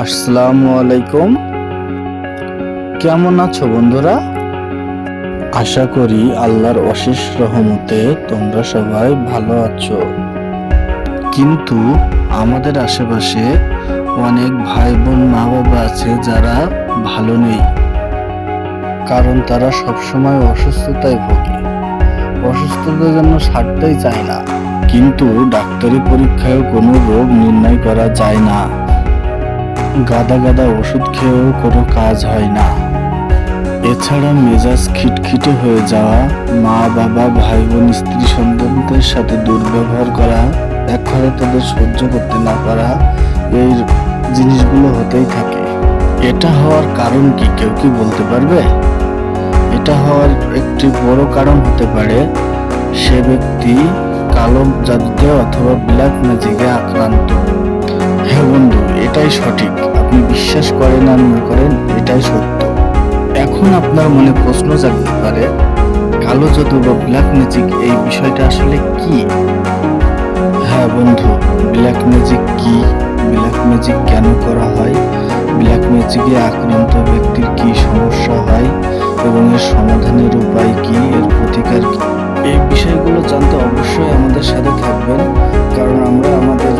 আসসালামু আলাইকুম। কেমন আছো বন্ধুরা? আশা করি আল্লাহর অশেষ রহমতে তোমরা সবাই ভালো আছো। কিন্তু আমাদের আশেপাশে অনেক ভাই বোন মা বাবা আছে যারা ভালো নেই। কারণ তারা সবসময় অসুস্থতায় ভোগে। অসুস্থতার জন্য ছাড়তেই চায় না। কিন্তু ডাক্তারি পরীক্ষায় কোনো রোগ নির্ণয় করা যায় না। গাদা গাদা ওষুধ খেয়েও কোনো কাজ হয় না। এছাড়া মেজাজ খিটখিটে হয়ে যাওয়া, মা, বাবা ভাই বোন স্ত্রী সন্তানদের সাথে দুর্ব্যবহার করা এক ঘরে তাদের সহ্য করতে না পারা, এই জিনিসগুলো হতেই থাকে। এটা হওয়ার কারণ কি কেউ কি বলতে পারবে? এটা হওয়ার একটি বড় কারণ হতে পারে, সে ব্যক্তি কালো জাদুতে অথবা ব্ল্যাক ম্যাজিকে আক্রান্ত। হ্যাঁ বন্ধু, এটাই সঠিক। আপনি বিশ্বাস করেন আর না করেন, এটাই সত্য। এখন আপনার মনে প্রশ্ন জাগতে পারে, কালো জাদু বা ব্ল্যাক ম্যাজিক এই বিষয়টা আসলে কি? হ্যাঁ বন্ধু, ব্ল্যাক ম্যাজিক কি? ব্ল্যাক ম্যাজিক কেন করা হয়? ব্ল্যাক ম্যাজিকে আক্রান্ত ব্যক্তির কি সমস্যা হয়? এবং এর সমাধানের উপায় কি? এর প্রতিকার কি? এই বিষয়গুলো জানতে অবশ্যই আমাদের সাথে থাকবেন, কারণ আমরা আমাদের